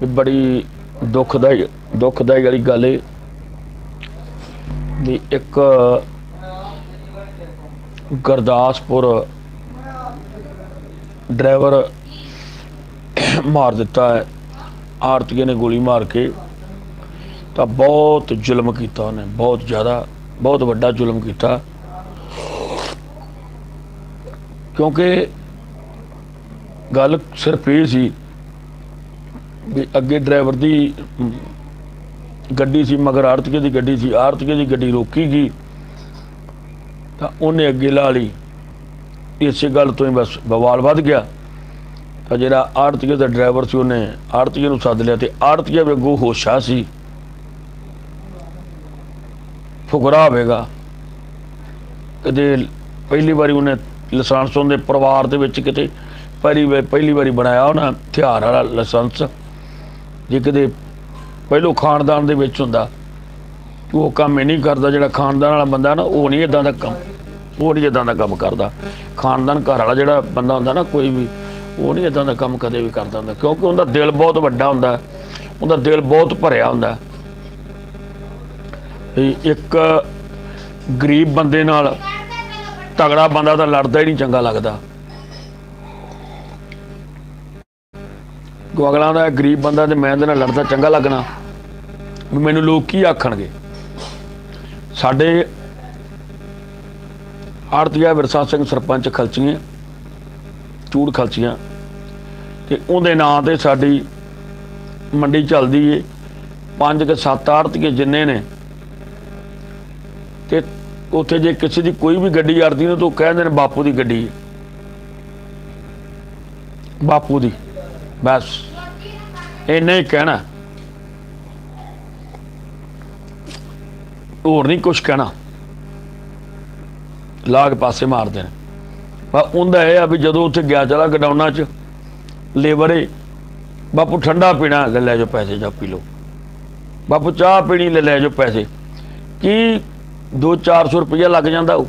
ਵੀ ਬੜੀ ਦੁਖਦਾਈ ਦੁਖਦਾਈ ਵਾਲੀ ਗੱਲ ਏ ਵੀ ਇੱਕ ਗੁਰਦਾਸਪੁਰ ਡਰਾਈਵਰ ਮਾਰ ਦਿੱਤਾ ਹੈ। ਆਰਤੀਏ ਨੇ ਗੋਲੀ ਮਾਰ ਕੇ ਤਾਂ ਬਹੁਤ ਜ਼ੁਲਮ ਕੀਤਾ ਉਹਨੇ, ਬਹੁਤ ਜ਼ਿਆਦਾ, ਬਹੁਤ ਵੱਡਾ ਜ਼ੁਲਮ ਕੀਤਾ। ਕਿਉਂਕਿ ਗੱਲ ਸਿਰਫ ਇਹ ਸੀ ਵੀ ਅੱਗੇ ਡਰਾਈਵਰ ਦੀ ਗੱਡੀ ਸੀ, ਮਗਰ ਆਰਤੀਏ ਦੀ ਗੱਡੀ ਸੀ ਆਰਤੀਏ ਦੀ ਗੱਡੀ ਰੋਕੀ ਗਈ। ਤਾਂ ਉਹਨੇ ਅੱਗੇ ਲਾ ਲਈ। ਇਸੇ ਗੱਲ ਤੋਂ ਹੀ ਬਸ ਬਵਾਲ ਵੱਧ ਗਿਆ। ਤਾਂ ਜਿਹੜਾ ਆੜਤੀਏ ਦਾ ਡਰਾਈਵਰ ਸੀ, ਉਹਨੇ ਆੜਤੀਏ ਨੂੰ ਸੱਦ ਲਿਆ ਤੇ ਆੜਤੀਏ ਵੀ ਅੱਗੋਂ ਹੋਸ਼ਾ ਸੀ। ਫੁਕਰਾ ਹੋਵੇਗਾ ਕਦੇ ਪਹਿਲੀ ਵਾਰੀ ਉਹਨੇ ਲਾਇਸੈਂਸ ਉਹਦੇ ਪਰਿਵਾਰ ਦੇ ਵਿੱਚ ਕਿਤੇ, ਪਹਿਲੀ ਵਾਰ ਪਹਿਲੀ ਵਾਰੀ ਬਣਾਇਆ ਉਹਨਾਂ ਹਥਿਆਰ ਵਾਲਾ ਲਾਇਸੈਂਸ। ਜੇ ਕਦੇ ਪਹਿਲੋ ਖਾਨਦਾਨ ਦੇ ਵਿੱਚ ਹੁੰਦਾ, ਉਹ ਕੰਮ ਇਹ ਨਹੀਂ ਕਰਦਾ ਜਿਹੜਾ ਖਾਨਦਾਨ ਵਾਲਾ ਬੰਦਾ ਨਾ, ਉਹ ਨਹੀਂ ਇਦਾਂ ਦਾ ਕੰਮ, ਉਹ ਨਹੀਂ ਇਦਾਂ ਦਾ ਕੰਮ ਕਰਦਾ। ਖਾਨਦਾਨ ਘਰ ਵਾਲਾ ਜਿਹੜਾ ਬੰਦਾ ਹੁੰਦਾ ਨਾ, ਕੋਈ ਵੀ, ਉਹ ਨਹੀਂ ਇਦਾਂ ਦਾ ਕੰਮ ਕਦੇ ਵੀ ਕਰਦਾ ਹੁੰਦਾ, ਕਿਉਂਕਿ ਉਹਦਾ ਦਿਲ ਬਹੁਤ ਵੱਡਾ ਹੁੰਦਾ, ਉਹਦਾ ਦਿਲ ਬਹੁਤ ਭਰਿਆ ਹੁੰਦਾ। ਵੀ ਇੱਕ ਗਰੀਬ ਬੰਦੇ ਨਾਲ ਤਗੜਾ ਬੰਦਾ ਤਾਂ ਲੜਦਾ ਹੀ ਨਹੀਂ ਚੰਗਾ ਲੱਗਦਾ। ਕੋ ਅਗਲਾ ਦਾ ਗਰੀਬ ਬੰਦਾ ਤੇ ਮੈਂ ਇਹਦੇ ਨਾਲ ਲੜਦਾ, ਚੰਗਾ ਲੱਗਣਾ। ਵੀ ਮੈਨੂੰ ਲੋਕ ਕੀ ਆਖਣਗੇ? ਸਾਡੇ ਆਰਤੀਆ ਵਿਰਸਾ ਸਿੰਘ ਸਰਪੰਚ ਖਲਚੀਆਂ, ਚੂੜ ਖਲਚੀਆਂ, ਤੇ ਉਹਦੇ ਨਾਂ ਤੇ ਸਾਡੀ ਮੰਡੀ ਚੱਲਦੀ ਏ। ਪੰਜ ਕੇ ਸੱਤ ਆੜਤੀਏ ਜਿੰਨੇ ਨੇ, ਤੇ ਉੱਥੇ ਜੇ ਕਿਸੇ ਦੀ ਕੋਈ ਵੀ ਗੱਡੀ ਆੜਦੀ ਨੇ ਤਾਂ ਉਹ ਕਹਿੰਦੇ ਨੇ ਬਾਪੂ ਦੀ ਗੱਡੀ ਹੈ ਬਾਪੂ ਦੀ। ਬਸ। ਇੰਨਾ ਹੀ ਕਹਿਣਾ। ਹੋਰ ਨਹੀਂ ਕੁਝ ਕਹਿਣਾ। ਲਾਗ ਪਾਸੇ ਮਾਰਦੇ ਨੇ ਪਰ ਉਹਦਾ ਇਹ ਆ ਵੀ ਜਦੋਂ ਉੱਥੇ ਗਿਆ ਚਲਾ ਗਡਾਉਣਾ ਚ, ਲੇਬਰ ਏ। ਬਾਪੂ ਠੰਡਾ ਪੀਣਾ ਲੈ ਲੈ ਜੋ ਪੈਸੇ ਜਾ ਪੀ ਲਓ। ਬਾਪੂ ਚਾਹ ਪੀਣੀ ਲੈ ਲੈ ਜੋ ਪੈਸੇ। ਕੀ 2-400 ਰੁਪਇਆ ਲੱਗ ਜਾਂਦਾ ਉਹ?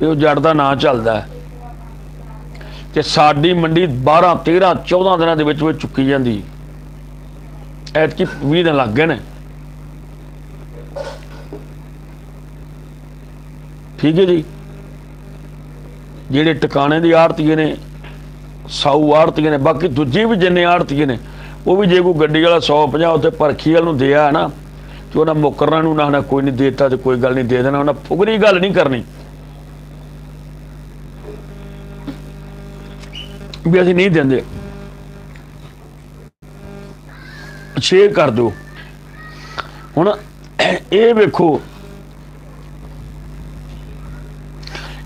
ਤੇ ਉਹ ਜੜ ਦਾ ਨਾਂ ਚੱਲਦਾ। ਤੇ ਸਾਡੀ ਮੰਡੀ 12 13 14 ਦਿਨਾਂ ਦੇ ਵਿੱਚ ਵਿੱਚ ਚੁੱਕੀ ਜਾਂਦੀ। ਐਤਕੀ 20 ਦਿਨ ਲੱਗ ਗਏ ਨੇ। ਠੀਕ ਹੈ ਜੀ। ਜਿਹੜੇ ਟਿਕਾਣੇ ਦੀ ਆੜਤੀਏ ਨੇ, ਸਾਊ ਆੜਤੀਏ ਨੇ, ਬਾਕੀ ਦੂਜੇ ਵੀ ਜਿੰਨੇ ਆੜਤੀਏ ਨੇ, ਉਹ ਵੀ ਜੇ ਕੋਈ ਗੱਡੀ ਵਾਲਾ 150 ਉੱਤੇ ਪਰਖੀ ਵਾਲ ਨੂੰ ਦਿਆ ਨਾ, ਤੇ ਉਹਨਾਂ ਮੁਕਰਨਾ ਨੂੰ ਨਾ ਨਾ ਕੋਈ ਨਹੀਂ ਦੇਤਾ ਤੇ ਕੋਈ ਗੱਲ ਨਹੀਂ ਦੇ ਦੇਣਾ, ਉਹਨਾਂ ਫੁਗਰੀ ਗੱਲ ਨਹੀਂ ਕਰਨੀ। ਵੀ ਅਸੀਂ ਨਹੀਂ ਦਿੰਦੇ। ਸ਼ੇਅਰ ਕਰ ਦਿਓ। ਹੁਣ ਇਹ ਵੇਖੋ।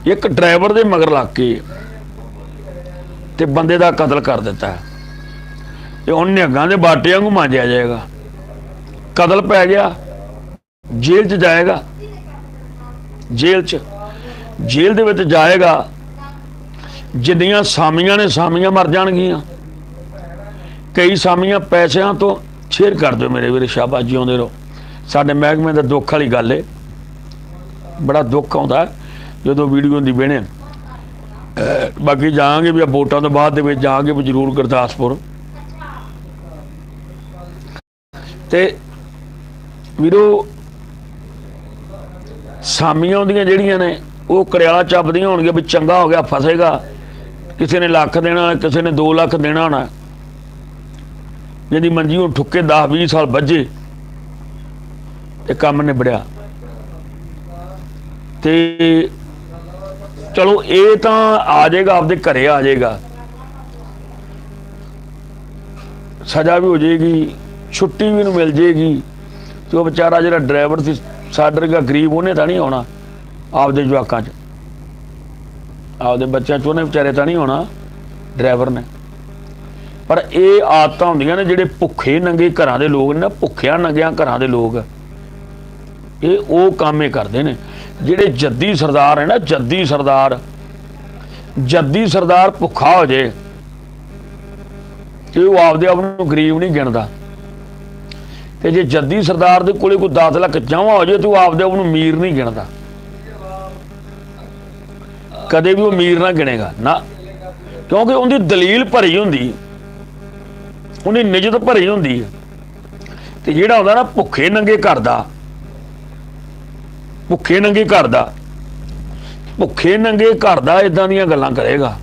ਇੱਕ ਡਰਾਈਵਰ ਦੇ ਮਗਰ ਲੱਗ ਕੇ ਤੇ ਬੰਦੇ ਦਾ ਕਤਲ ਕਰ ਦਿੱਤਾ। ਤੇ ਉਹਨੇ ਅੱਗਾਂ ਦੇ ਬਾਟੇ ਵਾਂਗੂ ਮਾਂਜਿਆ ਜਾਏਗਾ। ਕਤਲ ਪੈ ਗਿਆ। ਜੇਲ੍ਹ 'ਚ ਜਾਏਗਾ। ਜੇਲ੍ਹ 'ਚ। ਜੇਲ੍ਹ ਦੇ ਵਿੱਚ ਜਾਏਗਾ। ਜਿੰਨੀਆਂ ਸਾਮੀਆਂ ਨੇ ਸਾਮੀਆਂ ਮਰ ਜਾਣਗੀਆਂ। ਕਈ ਸਾਮੀਆਂ ਪੈਸਿਆਂ ਤੋਂ ਸ਼ੇਅਰ ਕਰ ਦਿਓ ਮੇਰੇ ਵੀਰੇ ਸ਼ਾਬਾਸ਼ ਆਉਂਦੇ ਰਹੋ। ਸਾਡੇ ਮਹਿਕਮੇ ਦਾ ਦੁੱਖ ਵਾਲੀ ਗੱਲ ਏ। ਬੜਾ ਦੁੱਖ ਆਉਂਦਾ ਜਦੋਂ ਵੀਡੀਓ ਦੀ ਬਹਿਣੇ ਬਾਕੀ ਜਾਵਾਂਗੇ ਵੀ ਵੋਟਾਂ ਤੋਂ ਬਾਅਦ ਦੇ ਵਿੱਚ ਜਾਵਾਂਗੇ ਵੀ ਜ਼ਰੂਰ ਗੁਰਦਾਸਪੁਰ। ਤੇ ਵੀਰੋ, ਸਾਮੀਆਂ ਉਹਦੀਆਂ ਜਿਹੜੀਆਂ ਨੇ, ਉਹ ਕਰਿਆਲਾ ਚੱਬਦੀਆਂ ਹੋਣਗੀਆਂ ਵੀ ਚੰਗਾ ਹੋ ਗਿਆ, ਫਸੇਗਾ। ਕਿਸੇ ਨੇ ਲੱਖ ਦੇਣਾ ਕਿਸੇ ਨੇ 2 ਲੱਖ ਦੇਣਾ ਹੋਣਾ ਜਿਹਦੀ ਮੰਜੀ ਉਹ ਠੁੱਕੇ 10 20 ਸਾਲ ਵੱਜੇ। ਤੇ ਕੰਮ ਨਿਬੜਿਆ। ਤੇ ਚਲੋ, ਇਹ ਤਾਂ ਆ ਜਾਏਗਾ, ਆਪਦੇ ਘਰੇ ਆ ਜਾਏਗਾ। ਸਜ਼ਾ ਵੀ ਹੋ ਜਾਏਗੀ, ਛੁੱਟੀ ਵੀ ਨੂੰ ਮਿਲ ਜਾਏਗੀ। ਤੇ ਉਹ ਵਿਚਾਰਾ ਜਿਹੜਾ ਡਰਾਈਵਰ ਸੀ ਸਾਡਰ ਵਰਗਾ ਗਰੀਬ ਉਹਨੇ ਤਾਂ ਨਹੀਂ ਆਉਣਾ, ਆਪਦੇ ਜਵਾਕਾਂ 'ਚ। ਆਪਦੇ ਬੱਚਿਆਂ 'ਚ ਉਹਨੇ ਵਿਚਾਰੇ ਤਾਂ ਨਹੀਂ ਹੋਣਾ ਡਰਾਈਵਰ ਨੇ। ਪਰ ਇਹ ਆਦਤਾਂ ਹੁੰਦੀਆਂ ਨੇ ਜਿਹੜੇ ਭੁੱਖੇ ਨੰਗੇ ਘਰਾਂ ਦੇ ਲੋਕ ਨੇ ਨਾ, ਭੁੱਖਿਆਂ ਨੰਗਿਆਂ ਘਰਾਂ ਦੇ ਲੋਕ। ਇਹ ਉਹ ਕੰਮ ਕਰਦੇ ਨੇ, ਜਿਹੜੇ ਜੱਦੀ ਸਰਦਾਰ ਹੈ ਨਾ, ਜੱਦੀ ਸਰਦਾਰ ਜੱਦੀ ਸਰਦਾਰ ਭੁੱਖਾ ਹੋ ਜੇ, ਤੇ ਉਹ ਆਪਦੇ ਆਪ ਨੂੰ ਗਰੀਬ ਨਹੀਂ ਗਿਣਦਾ। ਤੇ ਜੇ ਜੱਦੀ ਸਰਦਾਰ ਦੇ ਕੋਲੇ ਕੋਈ 10 ਲੱਖ ਜਮਾ ਹੋ ਜੇ, ਤੇ ਉਹ ਆਪਦੇ ਆਪ ਨੂੰ ਅਮੀਰ ਨਹੀਂ ਗਿਣਦਾ। ਕਦੇ ਵੀ ਉਹ ਅਮੀਰ ਨਾ ਗਿਣੇਗਾ, ਨਾ। ਕਿਉਂਕਿ ਉਹਦੀ ਦਲੀਲ ਭਰੀ ਹੁੰਦੀ ਉਹਨੇ ਨਿਜਤ ਭਰੀ ਹੁੰਦੀ ਹੈ। ਤੇ ਜਿਹੜਾ ਹੁੰਦਾ ਨਾ ਭੁੱਖੇ ਨੰਗੇ ਘਰ ਦਾ, ਭੁੱਖੇ ਨੰਗੇ ਘਰ ਦਾ, ਭੁੱਖੇ ਨੰਗੇ ਘਰ ਦਾ ਇਦਾਂ ਦੀਆਂ ਗੱਲਾਂ ਕਰੇਗਾ।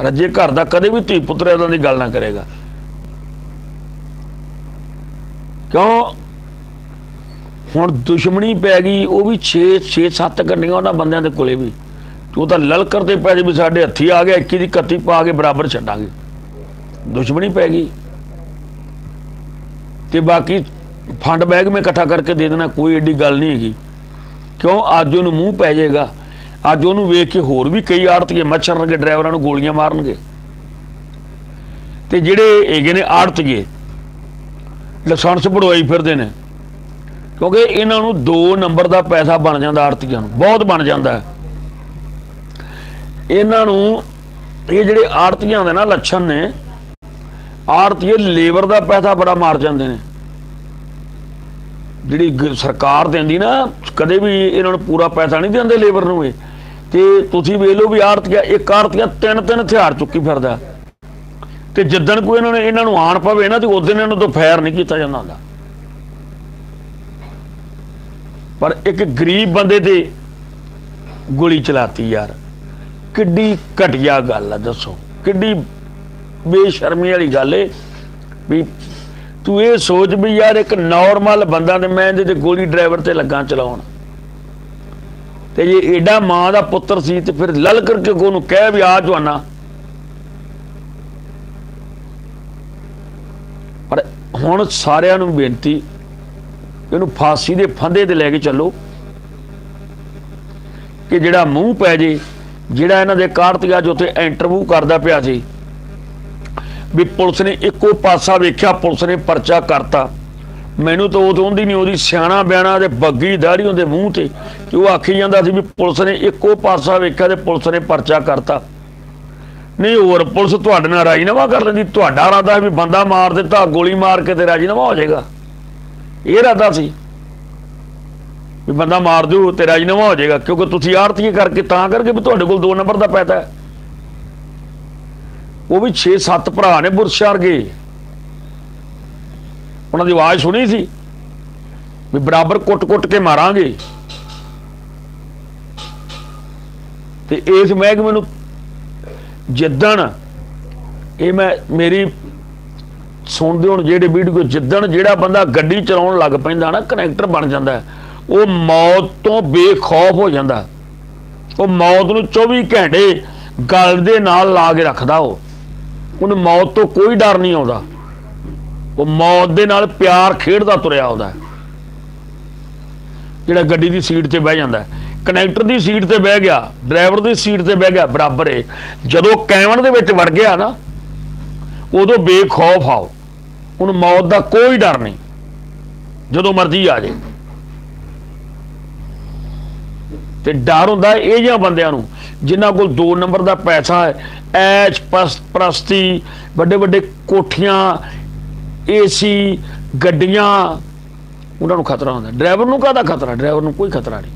ਰੱਜੇ ਘਰ ਦਾ ਕਦੇ ਵੀ ਧੀ ਪੁੱਤਰ ਇਦਾਂ ਦੀ ਗੱਲ ਨਾ ਕਰੇਗਾ। ਕਿਉਂ? ਹੁਣ ਦੁਸ਼ਮਣੀ ਪੈ ਗਈ, ਉਹ ਵੀ 6 6 7 ਗੰਡੀਆਂ ਉਹਨਾਂ ਬੰਦਿਆਂ ਦੇ ਕੋਲੇ ਵੀ। ਉਹ ਤਾਂ ਲਲਕਰ ਤੇ ਪੈ ਜੇ ਵੀ ਸਾਡੇ ਹੱਥੀ ਆ ਗਿਆ 21 ਦੀ 31 ਪਾ ਕੇ ਬਰਾਬਰ ਛੱਡਾਂਗੇ। ਦੁਸ਼ਮਣੀ ਪੈ ਗਈ। ਤੇ ਬਾਕੀ ਫੰਡ ਬੈਗ ਮੈਂ ਇਕੱਠਾ ਕਰਕੇ ਦੇ ਦੇਣਾ, ਕੋਈ ਏਡੀ ਗੱਲ ਨਹੀਂ ਹੈਗੀ। ਕਿਉਂ? ਅੱਜ ਉਹਨੂੰ ਮੂੰਹ ਪੈ ਜਾਏਗਾ। ਅੱਜ ਉਹਨੂੰ ਵੇਖ ਕੇ ਹੋਰ ਵੀ ਕਈ ਆੜਤੀਏ ਮੱਛਰਨਗੇ ਡਰਾਈਵਰਾਂ ਨੂੰ ਗੋਲੀਆਂ ਮਾਰਨਗੇ। ਤੇ ਜਿਹੜੇ ਹੈਗੇ ਨੇ ਆੜਤੀਏ, ਲਾਇਸੈਂਸ ਬੜਵਾਈ ਫਿਰਦੇ ਨੇ। ਕਿਉਂਕਿ ਇਹਨਾਂ ਨੂੰ 2 ਨੰਬਰ ਦਾ ਪੈਸਾ ਬਣ ਜਾਂਦਾ ਆੜਤੀਆਂ ਨੂੰ। ਬਹੁਤ ਬਣ ਜਾਂਦਾ। ਹੈ। ਇਹਨਾਂ ਨੂੰ ਇਹ ਜਿਹੜੇ ਆੜਤੀਆਂ ਦੇ ਨਾ ਲੱਛਣ ਨੇ ਆੜਤੀਏ ਲੇਬਰ ਦਾ ਪੈਸਾ ਬੜਾ ਮਾਰ ਜਾਂਦੇ ਨੇ। ਜਿਹੜੀ ਸਰਕਾਰ ਦਿੰਦੀ ਨਾ, ਕਦੇ ਵੀ ਇਹਨਾਂ ਨੂੰ ਪੂਰਾ ਪੈਸਾ ਨਹੀਂ ਦਿੰਦੇ ਲੇਬਰ ਨੂੰ ਇਹ। ਤੇ ਤੁਸੀਂ ਵੇਖ ਲਓ ਵੀ ਆੜਤੀਆ, ਇੱਕ ਆੜਤੀਆ ਤਿੰਨ ਤਿੰਨ ਹਥਿਆਰ ਚੁੱਕੀ ਫਿਰਦਾ। ਤੇ ਜਿੱਦਣ ਕੋਈ ਇਹਨਾਂ ਨੇ, ਇਹਨਾਂ ਨੂੰ ਆਣ ਪਵੇ ਨਾ, ਤੇ ਉਸ ਦਿਨ ਇਹਨਾਂ ਤੋਂ ਫਾਇਰ ਨਹੀਂ ਕੀਤਾ ਜਾਂਦਾ ਹੁੰਦਾ। ਪਰ ਇੱਕ ਗਰੀਬ ਬੰਦੇ ਤੇ ਗੋਲੀ ਚਲਾਤੀ ਯਾਰ। ਕਿੱਡੀ ਘਟੀਆ ਗੱਲ ਆ, ਦੱਸੋ। ਕਿੱਡੀ ਬੇਸ਼ਰਮੀ ਵਾਲੀ ਗੱਲ ਏ ਵੀ ਤੂੰ ਇਹ ਸੋਚ ਵੀ ਯਾਰ ਇੱਕ ਨਾਰਮਲ ਬੰਦਾ ਤੇ ਮੈਂ ਇਹਦੇ ਤੇ ਗੋਲੀ ਡਰਾਈਵਰ ਤੇ ਲੱਗਾ ਚਲਾਉਣ। ਤੇ ਜੇ ਏਡਾ ਮਾਂ ਦਾ ਪੁੱਤਰ ਸੀ ਤੇ ਫਿਰ ਲਲ ਕਰਕੇ ਉਹਨੂੰ ਕਹਿ ਵੀ ਆ ਜਵਾਨਾ। ਪਰ ਹੁਣ ਸਾਰਿਆਂ ਨੂੰ ਬੇਨਤੀ, ਇਹਨੂੰ ਫਾਂਸੀ ਦੇ ਫੰਦੇ ਤੇ ਲੈ ਕੇ ਚੱਲੋ। ਕਿ ਜਿਹੜਾ ਮੂੰਹ ਪੈ ਜੇ ਜਿਹੜਾ ਇਹਨਾਂ ਦੇ ਕਾਰਤਿਆ ਜੋ ਤੇ ਇੰਟਰਵਿਊ ਕਰਦਾ ਪਿਆ ਸੀ ਵੀ ਪੁਲਿਸ ਨੇ ਇੱਕੋ ਪਾਸਾ ਵੇਖਿਆ, ਪੁਲਿਸ ਨੇ ਪਰਚਾ ਕਰਤਾ। ਮੈਨੂੰ ਤਾਂ ਉਹ ਹੁੰਦੀ ਨਹੀਂ ਉਹਦੀ ਸਿਆਣਾ ਬਿਆਣਾ ਤੇ ਬੱਗੀ ਦਾੜੀ ਉਹਦੇ ਮੂੰਹ ਤੇ ਤੇ ਉਹ ਆਖੀ ਜਾਂਦਾ ਸੀ ਵੀ ਪੁਲਿਸ ਨੇ ਇੱਕੋ ਪਾਸਾ ਵੇਖਿਆ ਤੇ ਪੁਲਿਸ ਨੇ ਪਰਚਾ ਕਰਤਾ। ਨਹੀਂ, ਹੋਰ ਪੁਲਿਸ ਤੁਹਾਡੇ ਨਾਲ ਰਾਜੀਨਾਮਾ ਕਰ ਲੈਂਦੀ, ਤੁਹਾਡਾ ਇਰਾਦਾ ਵੀ ਬੰਦਾ ਮਾਰ ਦਿੱਤਾ, ਗੋਲੀ ਮਾਰ ਕੇ ਤੇ ਰਾਜੀਨਾਮਾ ਹੋ ਜਾਏਗਾ। ਇਹ ਇਰਾਦਾ ਸੀ। ਵੀ ਬੰਦਾ ਮਾਰ ਦਿਓ ਤੇ ਰਾਜੀਨਾਮਾ ਹੋ ਜਾਏਗਾ ਕਿਉਂਕਿ ਤੁਸੀਂ ਆਰਤੀ ਕਰਕੇ ਤਾਂ ਕਰਕੇ ਵੀ ਤੁਹਾਡੇ ਕੋਲ 2 ਨੰਬਰ ਦਾ ਪੈਸਾ ਹੈ। ਉਹ ਵੀ 6-7 ਭਰਾ ਨੇ ਬੁਰਸ਼ਾਰ ਗਏ ਉਹਨਾਂ ਦੀ ਆਵਾਜ਼ ਸੁਣੀ ਸੀ? ਵੀ ਬਰਾਬਰ ਕੁੱਟ-ਕੁੱਟ ਕੇ ਮਾਰਾਂਗੇ। ਤੇ ਇਸ ਮਹਿਕਮੇ ਨੂੰ ਜਿੱਦਣ ਇਹ ਮੈਂ ਮੇਰੀ ਸੁਣਦੇ ਹੁਣ ਜਿਹੜੇ ਵੀਡੀਓ ਜਿੱਦਣ ਜਿਹੜਾ ਬੰਦਾ ਗੱਡੀ ਚਲਾਉਣ ਲੱਗ ਪੈਂਦਾ ਨਾ ਕਨੈਕਟਰ ਬਣ ਜਾਂਦਾ ਹੈ, ਉਹ ਮੌਤ ਤੋਂ ਬੇਖੌਫ ਹੋ ਜਾਂਦਾ। ਉਹ ਮੌਤ ਨੂੰ 24 ਘੰਟੇ ਗਲ ਦੇ ਨਾਲ ਲਾ ਕੇ ਰੱਖਦਾ ਉਹ। ਉਹਨੂੰ ਮੌਤ ਤੋਂ ਕੋਈ ਡਰ ਨਹੀਂ ਆਉਂਦਾ। ਉਹ ਮੌਤ ਦੇ ਨਾਲ ਪਿਆਰ ਖੇਡਦਾ ਤੁਰਿਆ ਆਉਂਦਾ। ਜਿਹੜਾ ਗੱਡੀ ਦੀ ਸੀਟ ਤੇ ਬਹਿ ਜਾਂਦਾ। ਹੈ। ਕਨੈਕਟਰ ਦੀ ਸੀਟ ਤੇ ਬਹਿ ਗਿਆ, ਡਰਾਈਵਰ ਦੀ ਸੀਟ ਤੇ ਬਹਿ ਗਿਆ, ਬਰਾਬਰ ਏ। ਜਦੋਂ ਕੈਵਨ ਦੇ ਵਿੱਚ ਵੜ ਗਿਆ ਨਾ, ਉਦੋਂ ਬੇਖੌਫ ਆਓ ਉਹਨੂੰ ਮੌਤ ਦਾ ਕੋਈ ਡਰ ਨਹੀਂ। ਜਦੋਂ ਮਰਜ਼ੀ ਆ ਜੇ ਤੇ ਡਰ ਹੁੰਦਾ ਇਹ ਜਿਹਾ ਬੰਦਿਆਂ ਨੂੰ, ਜਿਨ੍ਹਾਂ ਕੋਲ 2 ਨੰਬਰ ਦਾ ਪੈਸਾ ਹੈ, ਐਸ਼ ਪਸ- ਪ੍ਰਸਤੀ, ਵੱਡੇ ਵੱਡੇ ਕੋਠੀਆਂ, ਏਸੀ, ਗੱਡੀਆਂ, ਉਹਨਾਂ ਨੂੰ ਖਤਰਾ ਹੁੰਦਾ। ਡਰਾਈਵਰ ਨੂੰ ਕਾਹਦਾ ਖਤਰਾ? ਡਰਾਈਵਰ ਨੂੰ ਕੋਈ ਖਤਰਾ ਨਹੀਂ।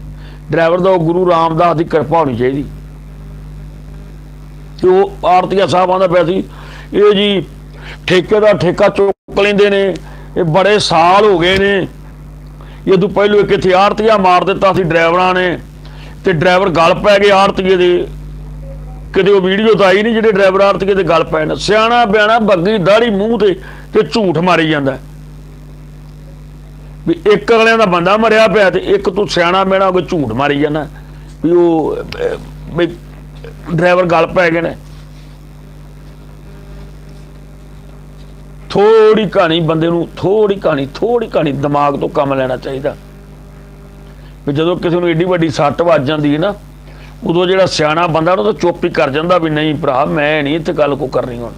ਡਰਾਈਵਰ ਦਾ ਉਹ ਗੁਰੂ ਰਾਮਦਾਸ ਦੀ ਕਿਰਪਾ ਹੋਣੀ ਚਾਹੀਦੀ। ਤੇ ਉਹ ਆਰਤੀਆ ਸਾਹਿਬ ਆਂਦਾ ਪਿਆ ਸੀ, ਇਹ ਜੀ ਠੇਕੇ ਦਾ ਠੇਕਾ ਚੁੱਕ ਲੈਂਦੇ ਨੇ, ਇਹ ਬੜੇ ਸਾਲ ਹੋ ਗਏ ਨੇ। ਇਹ ਤੋਂ ਪਹਿਲੋਂ ਇੱਕ ਇੱਥੇ ਆਰਤੀਆ ਮਾਰ ਦਿੱਤਾ ਸੀ ਡਰਾਈਵਰਾਂ ਨੇ। ਤੇ ਡਰਾਈਵਰ ਗਲ ਪੈ ਗਏ ਆੜਤੀਏ ਦੇ। ਕਿਤੇ ਉਹ ਵੀਡੀਓ ਤਾਂ ਆਈ ਨਹੀਂ ਜਿਹੜੇ ਡਰਾਈਵਰ ਆੜਤੀਏ ਦੇ ਗਲ ਪੈਣ ਸਿਆਣਾ ਬਿਆਣਾ ਬੱਗੀ ਦਾੜੀ ਮੂੰਹ ਤੇ ਤੇ ਝੂਠ ਮਾਰੀ ਜਾਂਦਾ। ਵੀ ਇੱਕ ਅਗਲਿਆਂ ਦਾ ਬੰਦਾ ਮਰਿਆ ਪਿਆ ਤੇ ਇੱਕ ਤੂੰ ਸਿਆਣਾ ਬਿਆਣਾ ਹੋ ਕੇ ਝੂਠ ਮਾਰੀ ਜਾਂਦਾ। ਵੀ ਉਹ, ਵੀ ਡਰਾਈਵਰ ਗਲ ਪੈ ਗਏ ਨੇ। ਥੋੜੀ ਕਹਾਣੀ ਬੰਦੇ ਨੂੰ ਥੋੜੀ ਕਹਾਣੀ ਥੋੜੀ ਕਹਾਣੀ ਦਿਮਾਗ ਤੋਂ ਕੰਮ ਲੈਣਾ ਚਾਹੀਦਾ। ਵੀ ਜਦੋਂ ਕਿਸੇ ਨੂੰ ਏਡੀ ਵੱਡੀ ਸੱਟ ਵੱਜ ਜਾਂਦੀ ਹੈ ਨਾ, ਉਦੋਂ ਜਿਹੜਾ ਸਿਆਣਾ ਬੰਦਾ ਉਹਨੂੰ ਤਾਂ ਚੁੱਪ ਹੀ ਕਰ ਜਾਂਦਾ ਵੀ ਨਹੀਂ ਭਰਾ, ਮੈਂ ਨਹੀਂ ਇੱਥੇ ਗੱਲ ਕੋ ਕਰਨੀ ਹੁਣ।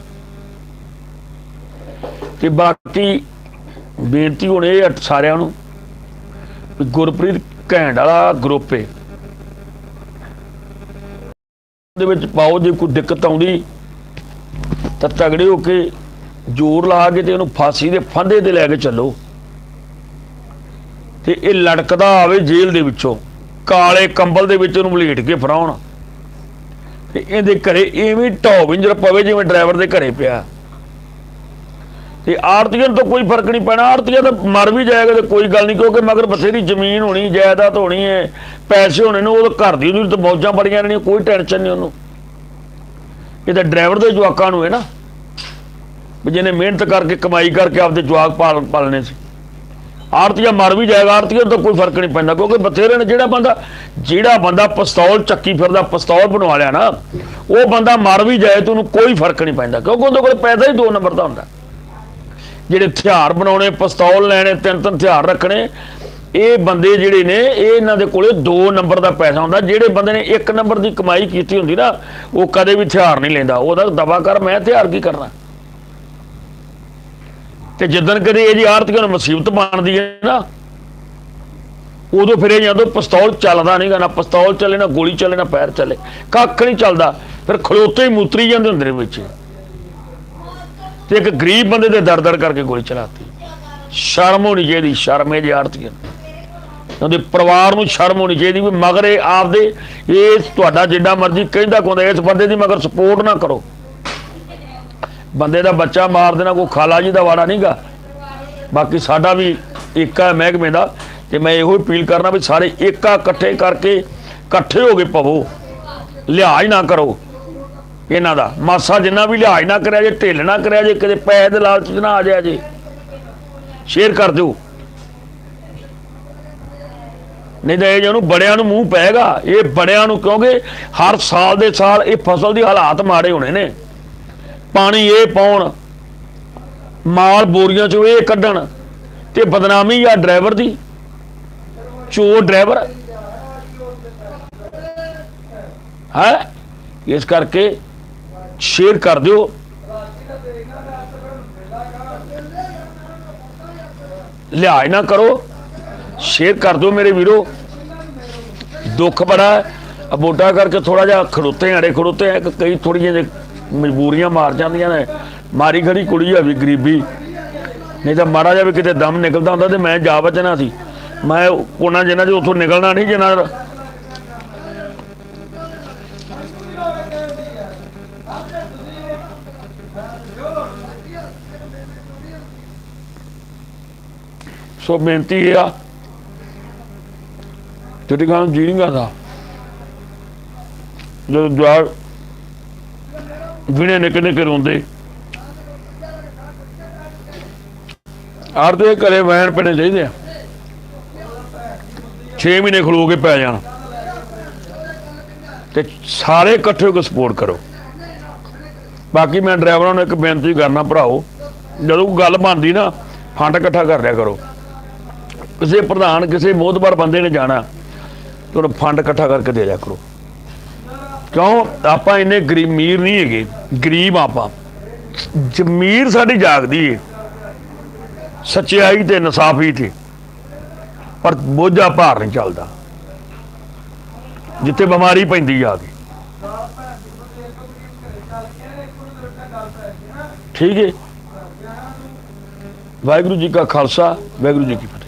ਤੇ ਬਾਕੀ ਬੇਨਤੀ ਹੁਣ ਇਹ ਹੈ ਸਾਰਿਆਂ ਨੂੰ ਵੀ ਗੁਰਪ੍ਰੀਤ ਘੈਂਟ ਵਾਲਾ ਗਰੁੱਪ ਹੈ ਦੇ ਵਿੱਚ ਪਾਓ, ਜੇ ਕੋਈ ਦਿੱਕਤ ਆਉਂਦੀ, ਤਾਂ ਤਗੜੇ ਹੋ ਕੇ ਜ਼ੋਰ ਲਾ ਕੇ ਤੇ ਉਹਨੂੰ ਫਾਂਸੀ ਦੇ ਫੰਦੇ ਤੇ ਲੈ ਕੇ ਚੱਲੋ। ਤੇ ਇਹ ਲੜਕਦਾ ਆਵੇ ਜੇਲ੍ਹ ਦੇ ਵਿੱਚੋਂ, ਕਾਲੇ ਕੰਬਲ ਦੇ ਵਿੱਚ ਉਹਨੂੰ ਮਲੇਟ ਕੇ ਫਰਾਉਣ ਤੇ ਇਹਦੇ ਘਰੇ ਐਵੇਂ ਢੌ ਇੰਜਰ ਪਵੇ ਜਿਵੇਂ ਡਰਾਈਵਰ ਦੇ ਘਰੇ ਪਿਆ। ਤੇ ਆੜਤੀਆਂ ਤੋਂ ਕੋਈ ਫ਼ਰਕ ਨਹੀਂ ਪੈਣਾ, ਆੜਤੀਆਂ ਤਾਂ ਮਰ ਵੀ ਜਾਏਗਾ ਤੇ ਕੋਈ ਗੱਲ ਨਹੀਂ, ਕਿਉਂਕਿ ਮਗਰ ਬਥੇਰੀ ਜ਼ਮੀਨ ਹੋਣੀ, ਜਾਇਦਾਦ ਹੋਣੀ ਹੈ, ਪੈਸੇ ਹੋਣੇ ਨੇ ਉਹ ਘਰ ਦੀ ਉਹਨੂੰ ਤਾਂ ਮੌਜਾਂ ਬੜੀਆਂ ਰਹਿਣੀਆਂ, ਕੋਈ ਟੈਨਸ਼ਨ ਨਹੀਂ ਉਹਨੂੰ। ਇਹ ਤਾਂ ਡਰਾਈਵਰ ਦੇ ਜਵਾਕਾਂ ਨੂੰ ਹੈ ਨਾ, ਵੀ ਜਿਹਨੇ ਮਿਹਨਤ ਕਰਕੇ ਕਮਾਈ ਕਰਕੇ ਆਪਦੇ ਜਵਾਕ ਪਾਲ ਪਾਲਣੇ ਸੀ। ਆੜਤੀਆ ਮਰ ਵੀ ਜਾਏਗਾ, ਆੜਤੀਆ ਤੋਂ ਕੋਈ ਫ਼ਰਕ ਨਹੀਂ ਪੈਂਦਾ, ਕਿਉਂਕਿ ਬਥੇਰੇ ਨੇ ਜਿਹੜਾ ਬੰਦਾ ਜਿਹੜਾ ਬੰਦਾ ਪਿਸਤੌਲ ਚੱਕੀ ਫਿਰਦਾ, ਪਿਸਤੌਲ ਬਣਵਾ ਲਿਆ ਨਾ, ਉਹ ਬੰਦਾ ਮਰ ਵੀ ਜਾਏ ਤੇ ਉਹਨੂੰ ਕੋਈ ਫ਼ਰਕ ਨਹੀਂ ਪੈਂਦਾ, ਕਿਉਂਕਿ ਉਹਦੇ ਕੋਲ ਪੈਸਾ ਹੀ ਦੋ ਨੰਬਰ ਦਾ ਹੁੰਦਾ। ਜਿਹੜੇ ਹਥਿਆਰ ਬਣਾਉਣੇ, ਪਿਸਤੌਲ ਲੈਣੇ, ਤਿੰਨ ਤਿੰਨ ਹਥਿਆਰ ਰੱਖਣੇ, ਇਹ ਬੰਦੇ ਜਿਹੜੇ ਨੇ, ਇਹ ਇਹਨਾਂ ਦੇ ਕੋਲੇ 2 ਨੰਬਰ ਦਾ ਪੈਸਾ ਹੁੰਦਾ, ਜਿਹੜੇ ਬੰਦੇ ਨੇ 1 ਨੰਬਰ ਦੀ ਕਮਾਈ ਕੀਤੀ ਹੁੰਦੀ ਨਾ, ਉਹ ਕਦੇ ਵੀ ਹਥਿਆਰ ਨਹੀਂ ਲੈਂਦਾ, ਉਹਦਾ ਦਵਾ ਕਰ, ਮੈਂ ਹਥਿਆਰ ਕੀ ਕਰਨਾ? ਤੇ ਜਿੱਦਣ ਕਦੇ ਇਹ ਜੀ ਆਰਤੀਆਂ ਨੂੰ ਮੁਸੀਬਤ ਬਣਦੀ ਹੈ ਨਾ, ਉਦੋਂ ਫਿਰ ਇਹ ਜਦੋਂ ਪਿਸਤੌਲ ਚੱਲਦਾ ਨਹੀਂਗਾ ਨਾ ਪਿਸਤੌਲ ਚੱਲੇ, ਨਾ ਗੋਲੀ ਚੱਲੇ, ਨਾ ਪੈਰ ਚੱਲੇ। ਕੱਖ ਨਹੀਂ ਚੱਲਦਾ। ਫਿਰ ਖਲੋਤੇ ਹੀ ਮੂਤਰੀ ਜਾਂਦੇ ਹੁੰਦੇ ਨੇ ਵਿੱਚ। ਤੇ ਇੱਕ ਗਰੀਬ ਬੰਦੇ ਦੇ ਦਰ ਦਰ ਕਰਕੇ ਗੋਲੀ ਚਲਾਤੀ। ਸ਼ਰਮ ਹੋਣੀ ਚਾਹੀਦੀ, ਸ਼ਰਮ ਇਹ ਜੀ ਆਰਤੀਆਂ ਉਹਦੇ ਪਰਿਵਾਰ ਨੂੰ ਸ਼ਰਮ ਹੋਣੀ ਚਾਹੀਦੀ ਵੀ ਮਗਰ ਇਹ ਆਪਦੇ ਇਹ ਤੁਹਾਡਾ ਜਿੱਡਾ ਮਰਜ਼ੀ ਕਹਿੰਦਾ ਕੋਂਦਾ ਇਸ ਬੰਦੇ ਦੀ ਮਗਰ ਸਪੋਰਟ ਨਾ ਕਰੋ। ਬੰਦੇ ਦਾ ਬੱਚਾ ਮਾਰ ਦੇਣਾ, ਕੋਈ ਖਾਲਾ ਜੀ ਦਾ ਵਾੜਾ ਨਹੀਂਗਾ ਬਾਕੀ ਸਾਡਾ ਵੀ ਏਕਾ ਹੈ ਮਹਿਕਮੇ ਦਾ, ਤੇ ਮੈਂ ਇਹੋ ਅਪੀਲ ਕਰਨਾ ਵੀ ਸਾਰੇ ਏਕਾ ਇਕੱਠੇ ਕਰਕੇ ਇਕੱਠੇ ਹੋ ਕੇ ਪਵੋ ਲਿਹਾਜ਼ ਨਾ ਕਰੋ ਇਹਨਾਂ ਦਾ। ਮਾਸਾ ਜਿੰਨਾ ਵੀ ਲਿਹਾਜ਼ ਨਾ ਕਰਿਆ ਜੇ, ਢਿੱਲ ਨਾ ਕਰਿਆ ਜੇ, ਕਿਤੇ ਪੈਸੇ ਦੇ ਲਾਲਚ ਨਾ ਆ ਜਾਇਆ ਜੇ। ਸ਼ੇਅਰ ਕਰ ਦਿਓ। ਨਹੀਂ ਤਾਂ ਇਹ ਜਿਹਨੂੰ ਬੜਿਆਂ ਨੂੰ ਮੂੰਹ ਪਏਗਾ, ਇਹ ਬੜਿਆਂ ਨੂੰ ਕਿਉਂਕਿ ਹਰ ਸਾਲ ਦੇ ਸਾਲ ਇਹ ਫਸਲ ਦੀ ਹਾਲਾਤ ਮਾੜੇ ਹੋਣੇ ਨੇ। ਪਾਣੀ ਇਹ ਪਾਉਣ, ਮਾਲ ਬੋਰੀਆਂ ਚੋਂ ਇਹ ਕੱਢਣ, ਤੇ ਬਦਨਾਮੀ ਆ ਡਰਾਈਵਰ ਦੀ। ਚੋਰ ਡਰਾਈਵਰ ਹੈ? ਇਸ ਕਰਕੇ ਸ਼ੇਅਰ ਕਰ ਦਿਓ। ਲਿਹਾਜ਼ ਨਾ ਕਰੋ। ਸ਼ੇਅਰ ਕਰ ਦਿਓ ਮੇਰੇ ਵੀਰੋ। ਦੁੱਖ ਬੜਾ ਹੈ। ਅਬੋਟਾ ਕਰਕੇ ਥੋੜਾ ਜਿਹਾ ਖੜੋਤੇ, ਅੜੇ ਖੜੋਤੇ ਆ। ਕਿ ਕਈ ਥੋੜੀਆਂ ਜਿਹੀ ਮਜਬੂਰੀਆਂ ਮਾਰ ਜਾਂਦੀਆਂ ਨੇ। ਮਾਰੀ ਖੜੀ ਕੁੜੀ ਆ ਵੀ ਗਰੀਬੀ। ਨਹੀਂ ਤਾਂ ਮਾੜਾ ਜਿਹਾ ਵੀ ਕਿਤੇ ਦਮ ਨਿਕਲਦਾ ਹੁੰਦਾ ਤੇ ਮੈਂ ਜਾ ਬਚਣਾ ਸੀ। ਮੈਂ ਉਹਨਾਂ ਜਿੰਨਾ ਚ ਉੱਥੋਂ ਨਿਕਲਣਾ ਨਹੀਂ, ਜਿੰਨਾ ਸੋ ਬੇਨਤੀ ਇਹ ਆ, ਜਿਹੜੀ ਗੱਲ ਨੂੰ ਜੀ ਨਹੀਂ ਜਦੋਂ ਦੁਆਰ ਵਿਨੇ ਨਿੱਕੇ ਨਿੱਕੇ ਰੋਂਦੇ। ਆਰਦੇ ਘਰੇ ਵੈਣ ਪੈਣੇ ਚਾਹੀਦੇ ਆ। 6 ਮਹੀਨੇ ਖਲੋ ਕੇ ਪੈ ਜਾਣ। ਤੇ ਸਾਰੇ ਇਕੱਠੇ ਹੋ ਕੇ ਸਪੋਰਟ ਕਰੋ। ਬਾਕੀ ਮੈਂ ਡਰਾਈਵਰਾਂ ਨੂੰ ਇੱਕ ਬੇਨਤੀ ਕਰਨਾ ਭਰਾਓ, ਜਦੋਂ ਗੱਲ ਬਣਦੀ ਨਾ, ਫੰਡ ਇਕੱਠਾ ਕਰ ਲਿਆ ਕਰੋ। ਕਿਸੇ ਪ੍ਰਧਾਨ, ਕਿਸੇ ਮੋਦਬਰ ਬੰਦੇ ਨੇ ਜਾਣਾ ਤੁਹਾਨੂੰ ਫੰਡ ਇਕੱਠਾ ਕਰਕੇ ਦੇ ਦਿਆ ਕਰੋ। ਕਿਉਂ? ਆਪਾਂ ਇੰਨੇ ਗਰੀਬ ਅਮੀਰ ਨਹੀਂ ਹੈਗੇ। ਗਰੀਬ ਆਪਾਂ। ਜ਼ਮੀਰ ਸਾਡੀ ਜਾਗਦੀ ਹੈ ਸੱਚਾਈ ਤੇ ਇਨਸਾਫੀ ਤੇ। ਪਰ ਬੋਝਾ ਭਾਰ ਨਹੀਂ ਚੱਲਦਾ। ਜਿੱਥੇ ਬਿਮਾਰੀ ਪੈਂਦੀ ਆ ਗਈ ਠੀਕ ਹੈ ਵਾਹਿਗੁਰੂ ਜੀ ਕਾ ਖਾਲਸਾ, ਵਾਹਿਗੁਰੂ ਜੀ ਕੀ ਫਤਿਹ।